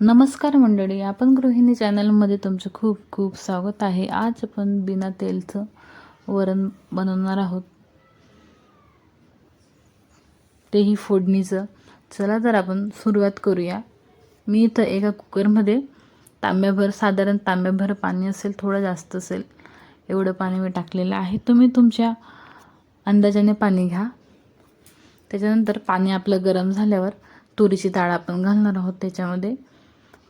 नमस्कार मंडळी आपण गृहिणी चॅनलमध्ये तुमचं खूप खूप स्वागत आहे. आज आपण बिना तेलचं वरण बनवणार आहोत. तेही फोडणीचं. चला तर आपण सुरुवात करूया. मी इथं एका कुकरमध्ये तांब्याभर साधारण तांब्याभर पाणी असेल थोडं जास्त असेल एवढं पाणी मी टाकलेलं आहे. तुम्ही तुमच्या अंदाजाने पाणी घ्या. त्याच्यानंतर पाणी आपलं गरम झाल्यावर तुरीची डाळ आपण घालणार आहोत त्याच्यामध्ये.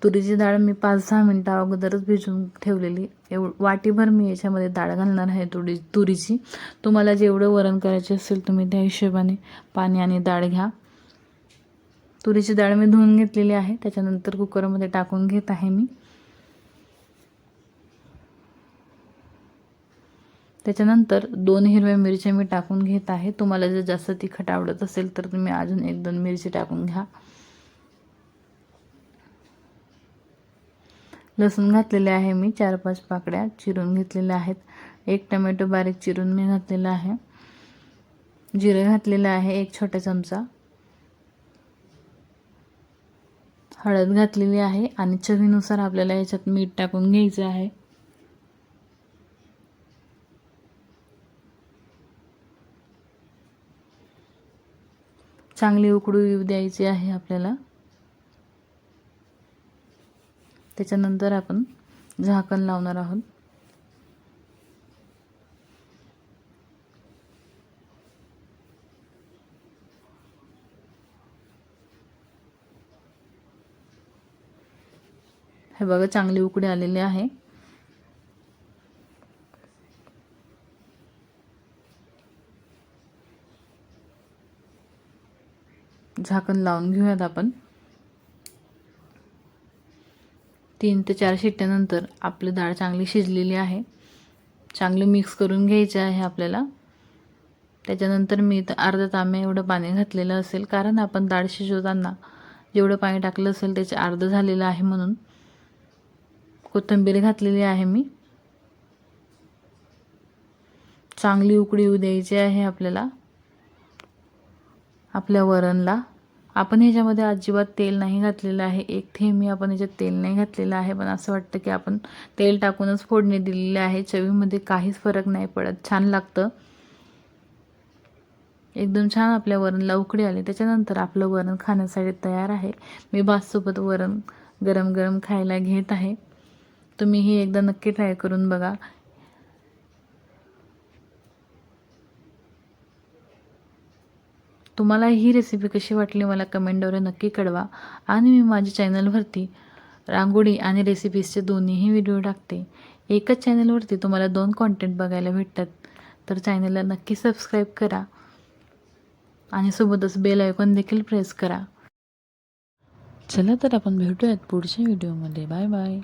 तुरीची डाळ मी पाच सहा मिनटं अगोदरच भिजवून ठेवलेली. एव वाटीभर मी याच्यामध्ये डाळ घालणार आहे तुरी तुरीची. तुम्हाला जेवढं वरण करायचे असेल तुम्ही त्या हिशोबाने पाणी आणि डाळ घ्या. तुरीची डाळ मी धुवून घेतलेली आहे. त्याच्यानंतर कुकरमध्ये टाकून घेत आहे मी. त्याच्यानंतर दोन हिरव्या मिरच्या मी टाकून घेत आहे. तुम्हाला जर जास्त तिखट आवडत असेल तर तुम्ही अजून एक दोन मिरची टाकून घ्या. लसूण घातलेले आहे मी चार पाच पाकड्या चिरून घेतलेल्या आहेत. एक टमॅटो बारीक चिरून मी घातलेला आहे. जिरं घातलेलं आहे एक छोटा चमचा. हळद घातलेली आहे आणि चवीनुसार आपल्याला याच्यात मीठ टाकून घ्यायचं आहे. चांगली उकडू येऊ द्यायची आहे आपल्याला. त्याच्यानंतर आपण झाकण लावणार आहोत. हे बघा चांगली उकडी आलेली आहे. झाकण लावून घेऊयात आपण. तीन ते चार शिट्ट्यानंतर आपली डाळ चांगली शिजलेली आहे. चांगली मिक्स करून घ्यायची आहे आपल्याला. त्याच्यानंतर मी तर अर्धा तांब्या एवढं पाणी घातलेलं असेल. कारण आपण डाळ शिजवताना जेवढं पाणी टाकलं असेल त्याचे अर्धं झालेलं आहे म्हणून. कोथिंबीर घातलेली आहे मी. चांगली उकडी येऊ द्यायची आहे आपल्याला. आपल्या वरणला. आपण ह्याच्यामध्ये अजिबात तेल नाही घातलेलं आहे. एक थेंबी आपण ह्याच्यात तेल नाही घातलेलं आहे. पण असं वाटतं की आपण तेल टाकूनच फोडणी दिलेली आहे. चवीमध्ये काहीच फरक नाही पडत. छान लागतं. एकदम छान आपल्या वरणला उकडी आली. त्याच्यानंतर आपलं वरण खाण्यासाठी तयार आहे. मी भातसोबत वरण गरम गरम खायला घेत आहे. तुम्ही ही एकदा नक्की ट्राय करून बघा. तुम्हाला ही रेसिपी कशी वाटली मला कमेंटद्वारे नक्की कळवा. आणि मी माझ्या चॅनलवरती रांगोळी आणि रेसिपीजचे दोन्हीही व्हिडिओ टाकते. एकच चॅनलवरती तुम्हाला दोन कॉन्टेंट बघायला भेटतात. तर चॅनलला नक्की सबस्क्राईब करा. आणि सोबतच बेल आयकॉन देखील प्रेस करा. चला तर आपण भेटूयात पुढच्या व्हिडिओमध्ये बाय बाय